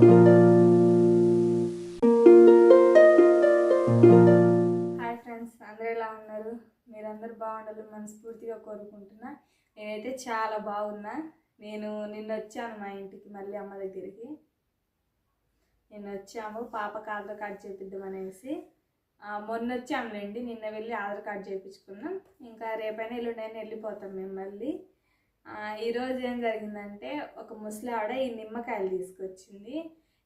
Hi friends అందరూ ఎలా ఉన్నారు? మీరందరూ బాగుండాలి మనస్ఫూర్తిగా కోరుకుంటున్నా. నేనైతే చాలా బాగున్నా. నేను నిన్న వచ్చాను మా ఇంటికి మళ్ళీ అమ్మ దగ్గరికి. నిన్న వచ్చాము పాపకు ఆధార్ కార్డు చేపిద్దాం అనేసి. మొన్న వచ్చాములేండి నిన్న వెళ్ళి ఆధార్ కార్డు చేయించుకున్నాం ఇంకా రేపైనా ఎల్లుండైనా వెళ్ళిపోతాం మేము మళ్ళీ. ఈరోజు ఏం జరిగిందంటే ఒక ముసలి ఆవిడ ఈ నిమ్మకాయలు తీసుకొచ్చింది.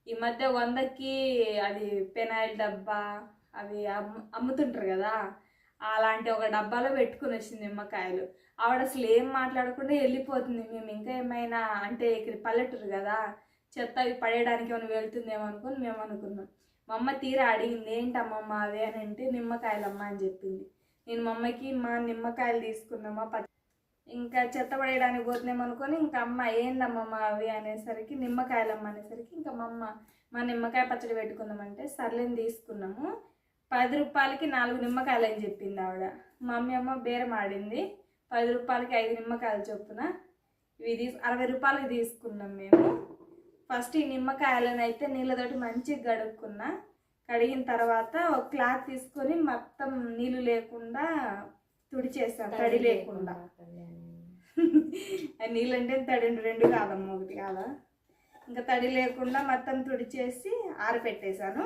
ఈ మధ్య వందకి అది పెనాయిల్ డబ్బా అవి అమ్ము అమ్ముతుంటారు కదా అలాంటి ఒక డబ్బాలో పెట్టుకుని వచ్చింది నిమ్మకాయలు. ఆవిడ అసలు ఏం మాట్లాడకుండా వెళ్ళిపోతుంది. మేము ఇంకా ఏమైనా అంటే ఇక్కడ పల్లెటూరు కదా చెత్త అవి పడేయడానికి ఏమైనా వెళ్తుందేమో అనుకుని మేము అనుకున్నాం. మా అమ్మ తీరా అడిగింది ఏంటమ్మమ్మ అవి అని అంటే నిమ్మకాయలమ్మ అని చెప్పింది. నేను మా అమ్మకి మా నిమ్మకాయలు తీసుకున్నామా పచ్చ ఇంకా చెత్త పడేయడానికి పోతున్నాం అనుకొని ఇంకా అమ్మ ఏందమ్మమ్మ అవి అనేసరికి నిమ్మకాయలమ్మ అనేసరికి ఇంకా మా అమ్మ మా నిమ్మకాయ పచ్చడి పెట్టుకుందామంటే సర్లేని తీసుకున్నాము. పది రూపాయలకి నాలుగు నిమ్మకాయలు అని చెప్పింది ఆవిడ. మా మమ్మీ అమ్మ బేరం ఆడింది. పది రూపాయలకి ఐదు నిమ్మకాయలు చొప్పున. ఇవి తీసు అరవై రూపాయలకి తీసుకున్నాం మేము. ఫస్ట్ ఈ నిమ్మకాయలను అయితే నీళ్ళతోటి మంచిగా కడుక్కున్నా. కడిగిన తర్వాత ఒక క్లాత్ తీసుకొని మొత్తం నీళ్ళు లేకుండా తుడిచేసాం తడి లేకుండా. నీళ్ళు అంటే తడి రెండు కాదమ్మ ఒకటి కాదా? ఇంకా తడి లేకుండా మొత్తం తుడిచేసి ఆరిపెట్టేశాను.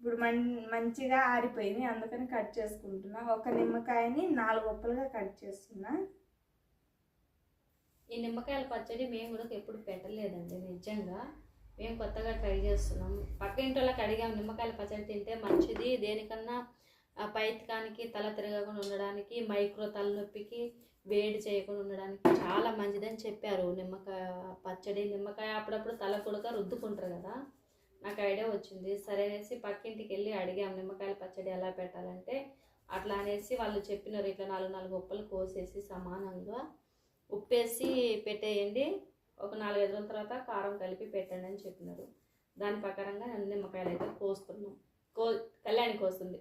ఇప్పుడు మం మంచిగా ఆరిపోయింది అందుకని కట్ చేసుకుంటున్నా. ఒక నిమ్మకాయని నాలుగు ఒప్పలుగా కట్ చేస్తున్నా. ఈ నిమ్మకాయల పచ్చడి మేము కూడా ఎప్పుడు పెట్టలేదండి నిజంగా. మేము కొత్తగా ట్రై చేస్తున్నాం. పక్క ఇంటి వాళ్ళకి అడిగాం నిమ్మకాయల పచ్చడి తింటే మంచిది? దేనికన్నా ఆ పైత్కానికి తల తిరగకుండా ఉండడానికి మైక్రో తలనొప్పికి వేడి చేయకుండా ఉండడానికి చాలా మంచిదని చెప్పారు. నిమ్మకాయ పచ్చడి నిమ్మకాయ అప్పుడప్పుడు తల రుద్దుకుంటారు కదా. నాకు ఐడియా వచ్చింది. సరే అనేసి పక్కింటికి వెళ్ళి అడిగాం నిమ్మకాయల పచ్చడి ఎలా పెట్టాలంటే. అట్లా అనేసి వాళ్ళు చెప్పినారు ఇట్లా నాలుగు నాలుగు ఉప్పలు కోసేసి సమానంగా ఉప్పేసి పెట్టేయండి. ఒక నాలుగైదు రోజుల తర్వాత కారం కలిపి పెట్టండి అని చెప్పినారు. దాని ప్రకారంగా నేను నిమ్మకాయలు అయితే కోస్తున్నాం. కో కళ్యాణి కోస్తుంది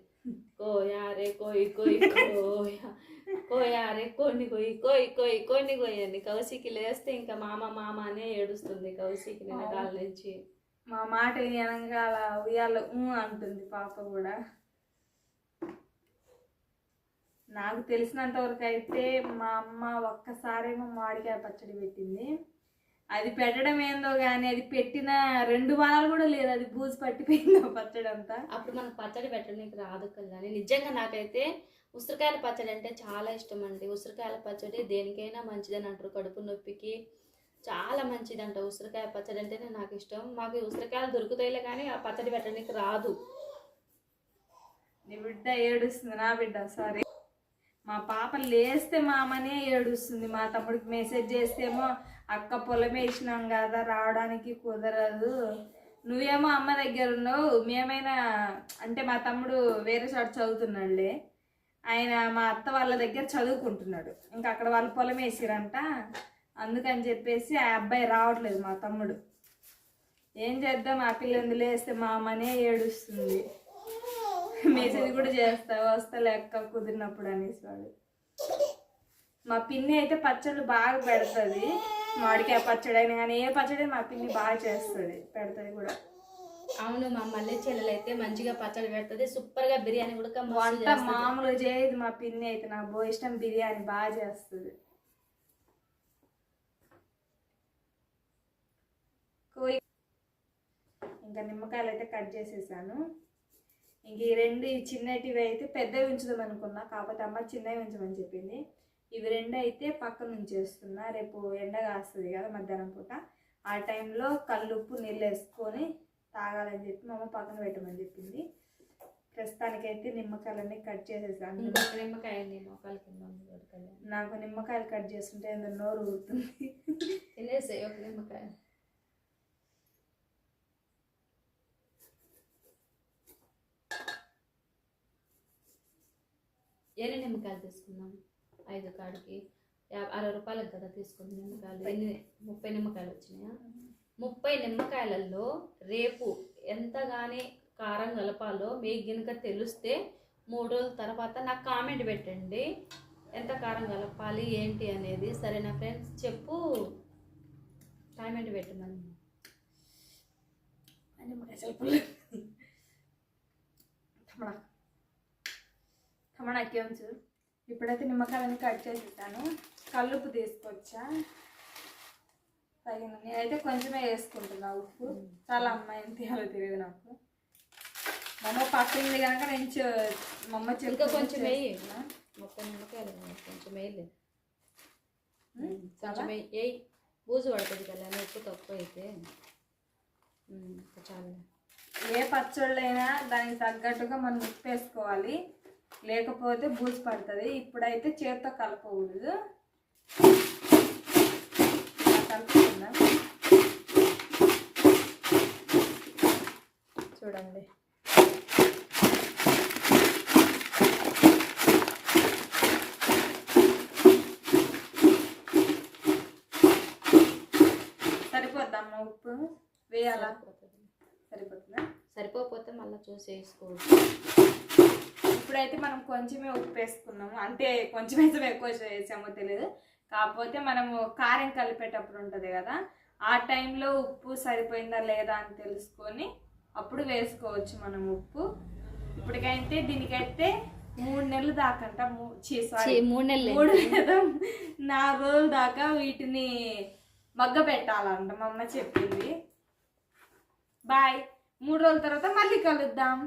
కోయారే కోయి కోయి కోయా. కోయారే కొన్ని కోయి కోయి కోయి కొన్ని కోయి అని కౌశికి లేస్తే ఇంకా మామ మామ అనే ఏడుస్తుంది కౌశికి నిన్నకాల నుంచి. మా మాట వినగా అలా ఉయ్యాల అంటుంది పాప కూడా. నాకు తెలిసినంత వరకు అయితే మా అమ్మ ఒక్కసారేమో మామిడికాయ పచ్చడి పెట్టింది. అది పెట్టడం ఏందో కానీ అది పెట్టిన రెండు వారాలు కూడా లేదు. అది బూజు పట్టిపోయింది పచ్చడి అంతా అప్పుడు మనకు పచ్చడి పెట్టడానికి రాదు కళ్యాణి నిజంగా నాకైతే ఉసిరికాయల పచ్చడి అంటే చాలా ఇష్టం అండి. ఉసిరికాయల పచ్చడి దేనికైనా మంచిదని అంటారు. కడుపు నొప్పికి చాలా మంచిదంట ఉసిరికాయ పచ్చడి అంటేనే నాకు ఇష్టం. మాకు ఉసిరికాయలు దొరుకుతాయిలే కానీ ఆ పచ్చడి పెట్టడానికి రాదు. నీ బిడ్డ ఏడుస్తుంది నా బిడ్డ సారీ మా పాప లేస్తే మా అమ్మనే ఏడుస్తుంది. మా తమ్ముడికి మెసేజ్ చేస్తేమో అక్క పొలం వేసినాం కదా రావడానికి కుదరదు. నువ్వేమో అమ్మ దగ్గర ఉన్నావు మేమైనా అంటే మా తమ్ముడు వేరే చోట చదువుతున్నాడులే. ఆయన మా అత్త వాళ్ళ దగ్గర చదువుకుంటున్నాడు. ఇంకా అక్కడ వాళ్ళు పొలం వేసిరంట. అందుకని చెప్పేసి ఆ అబ్బాయి రావట్లేదు మా తమ్ముడు. ఏం చేద్దాం ఆ పిల్లంది లేస్తే మా అమ్మనే ఏడుస్తుంది. మెసేజ్ కూడా చేస్తా వస్తా లెక్క కుదిరినప్పుడు అనేసి వాడు. మా పిన్ని అయితే పచ్చళ్ళు బాగా పెడుతుంది. మామిడికాయ పచ్చడి అయినా కానీ ఏ పచ్చడి మా పిన్ని బాగా చేస్తుంది పెడుతుంది కూడా. అవును మా మల్లె చెల్లెలు అయితే మంచిగా పచ్చడి పెడుతుంది సూపర్గా బిర్యానీ కూడా వంట. మామూలుగా చేయదు మా పిన్ని అయితే నాకు బో ఇష్టం బిర్యానీ బాగా చేస్తుంది. కోయి ఇంకా నిమ్మకాయలు అయితే కట్ చేసేసాను. ఇంక ఈ రెండు ఈ చిన్నటివి అయితే పెద్దవి ఉంచుదాం అనుకున్నా కాకపోతే అమ్మ చిన్నవి ఉంచమని చెప్పింది. ఇవి రెండు అయితే పక్కన ఉంచేస్తున్నా రేపు ఎండ కాస్తుంది కదా మధ్యాహ్నం పూట. ఆ టైంలో కల్లుప్పు నీళ్ళు వేసుకొని తాగాలని చెప్పి మా అమ్మ పక్కన పెట్టమని చెప్పింది. ప్రస్తుతానికైతే నిమ్మకాయలన్నీ కట్ చేసేసాను. నిమ్మకాయ కింద కళ్యాణి. నాకు నిమ్మకాయలు కట్ చేస్తుంటే ఏందో నోరు ఊరుతుంది. తినేసేయ్ ఒక నిమ్మకాయ. ఎన్ని నిమ్మకాయలు తీసుకున్నాం ఐదు కాడికి అరవై రూపాయలకు కదా తీసుకుంది నిమ్మకాయలు. ఎన్ని ముప్పై నిమ్మకాయలు వచ్చినాయా? ముప్పై నిమ్మకాయలలో రేపు ఎంతగానే కారం కలపాలో మీకు గనుక తెలిస్తే మూడు రోజుల తర్వాత నాకు కామెంట్ పెట్టండి. ఎంత కారం కలపాలి ఏంటి అనేది. సరేనా ఫ్రెండ్స్ చెప్పు. కామెంట్ పెట్టమని. నిమ్మకాయ చిలుపులు టమడా టమడాకి ఇప్పుడైతే నిమ్మకాయలని కట్ చేసేసాను కల్లుప్పు తీసుకొచ్చా. తగిన నేనైతే కొంచెమే వేసుకుంటున్నా ఉప్పు. చాలా అమ్మాయి తీయాలో తెలియదు నాకు. మా అమ్మ పక్కింది కనుక నేను చే- మా అమ్మ చిలుక కొంచెం వేయి. మొత్తం నిమ్మకాయలు. కొంచెం వేయలే కొంచెం వేయి. బూజు పడుతుంది కదా ఉప్పు తక్కువ అయితే. చాలు. ఏ పచ్చళ్ళైనా దానికి తగ్గట్టుగా మనం ఉప్పు వేసుకోవాలి లేకపోతే బూజు పడుతుంది. ఇప్పుడైతే చేత్తో కలపకూడదు. కలుపుకుందాం. చూడండి. సరిపోద్దమ్మా ఉప్పు? వేయాలా? సరిపోతుంది. సరిపోతుందా? సరిపోతే మళ్ళీ చూసి వేసుకోవచ్చు ఇప్పుడైతే మనం కొంచెమే ఉప్పు వేసుకున్నాము. అంటే కొంచెం వేసాము ఎక్కువ వేసామో తెలియదు కాకపోతే మనము కారం కలిపేటప్పుడు ఉంటుంది కదా ఆ టైంలో ఉప్పు సరిపోయిందా లేదా అని తెలుసుకొని అప్పుడు వేసుకోవచ్చు మనం ఉప్పు. ఇప్పటికైతే దీనికైతే మూడు నెలలు దాకంట మూడు నెలలు. మూడు లేదా నాలుగు రోజుల దాకా వీటిని మగ్గ పెట్టాలంట మా అమ్మ చెప్పింది. బాయ్. మూడు రోజుల తర్వాత మళ్ళీ కలుద్దాం.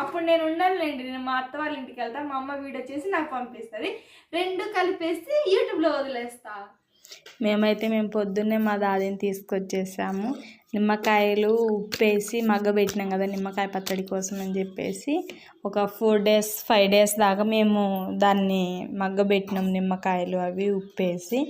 అప్పుడు నేను ఉండాలండి నేను మా అత్త వాళ్ళ ఇంటికి వెళ్తాను మా అమ్మ వీడియో చేసి నాకు పంపిస్తుంది. రెండు కలిపేసి యూట్యూబ్లో వదిలేస్తా. మేమైతే మేము పొద్దున్నే మా దాదిని తీసుకొచ్చేసాము. నిమ్మకాయలు ఉప్పేసి మగ్గబెట్టినాం కదా నిమ్మకాయ పచ్చడి కోసం అని చెప్పేసి ఒక ఫోర్ డేస్ ఫైవ్ డేస్ దాకా మేము దాన్ని మగ్గబెట్టినాం నిమ్మకాయలు అవి ఉప్పేసి.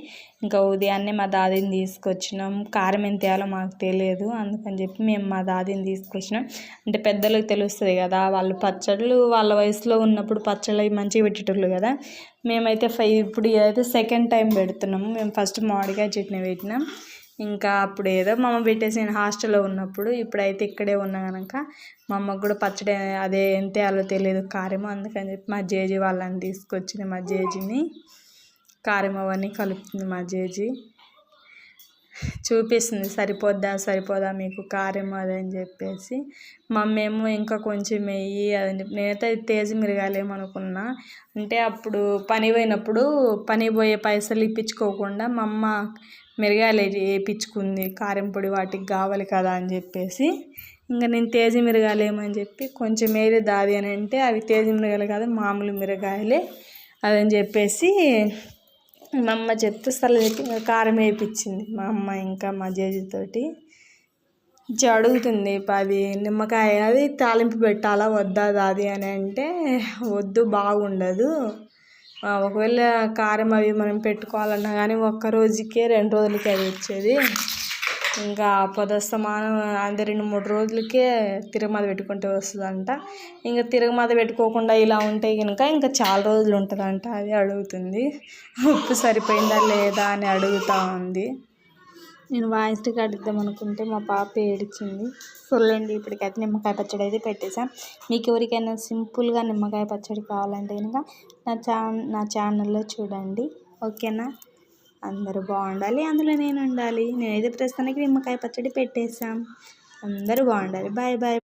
ఇంకా ఉదయాన్నే మా దాదిని తీసుకొచ్చినాం. కారం ఎంత వేయాలో మాకు తెలియదు అందుకని చెప్పి మేము మా దాదిని తీసుకొచ్చినాం. అంటే పెద్దలకు తెలుస్తుంది కదా వాళ్ళు పచ్చళ్ళు వాళ్ళ వయసులో ఉన్నప్పుడు పచ్చళ్ళు అవి మంచిగా పెట్టేటోళ్ళు కదా. మేమైతే ఫైవ్ ఇప్పుడు ఇదైతే సెకండ్ టైం పెడుతున్నాము. మేము ఫస్ట్ మామిడికాయ చట్నీ పెట్టినాం. ఇంకా అప్పుడు ఏదో మా అమ్మ పెట్టేసి హాస్టల్లో ఉన్నప్పుడు ఇప్పుడైతే ఇక్కడే ఉన్నా కనుక మా అమ్మకు కూడా పచ్చడి అదే ఎంత వేయాలో తెలియదు కారం అందుకని చెప్పి మా జేజీ వాళ్ళని తీసుకొచ్చింది మా జేజీని. కారం అవన్నీ కలుపుతుంది మా జేజీ. చూపిస్తుంది సరిపోద్దా సరిపోదా మీకు కారం అది అని చెప్పేసి. మమ్మీ ఏమో ఇంకా కొంచెం వెయ్యి అదని చెప్పి. నేనైతే అది తేజ మిరగాలేమనుకున్నా అంటే అప్పుడు పని పోయినప్పుడు పని పోయే పైసలు ఇప్పించుకోకుండా మా అమ్మ మిరగాయలు వేయించుకుంది. కారం పొడి వాటికి కావాలి కదా అని చెప్పేసి. ఇంకా నేను తేజ మిరగాయలు చెప్పి కొంచెం వేరే దాది అని అంటే అవి తేజ మిరగాయలు కాదు మామూలు మిరగాయలే. అదని చెప్పేసి మా అమ్మ చెప్తే సరే కారం వేయించింది. మా అమ్మ ఇంకా మా జేజీతోటి అడుగుతుంది పది నిమ్మకాయ అది తాలింపు పెట్టాలా వద్దా అది అని అంటే వద్దు బాగుండదు. ఒకవేళ కారం అవి మనం పెట్టుకోవాలన్నా కానీ ఒక్క రోజుకే రెండు రోజులకి అది వచ్చేది. ఇంకా పొదస్తమానం అంటే రెండు మూడు రోజులకే తిరగమాత పెట్టుకుంటే వస్తుందంట. ఇంకా తిరగమాత పెట్టుకోకుండా ఇలా ఉంటే కనుక ఇంకా చాలా రోజులు ఉంటుందంట అది అడుగుతుంది. ఉప్పు సరిపోయిందా లేదా అని అడుగుతూ ఉంది. నేను వాయిస్ రికార్డ్ ఇద్దాం అనుకుంటే మా పాప ఏడిచింది. చూడండి ఇప్పటికైతే నిమ్మకాయ పచ్చడి అయితే పెట్టేసాం మీకు ఎవరికైనా సింపుల్గా నిమ్మకాయ పచ్చడి కావాలంటే కనుక నా ఛా నా ఛానల్లో చూడండి. ఓకేనా? అందరూ బాగుండాలి అందులో నేను ఉండాలి. నేనైతే ప్రస్తుతానికి నిమ్మకాయ పచ్చడి పెట్టేసాం అందరూ బాగుండాలి. Bye bye.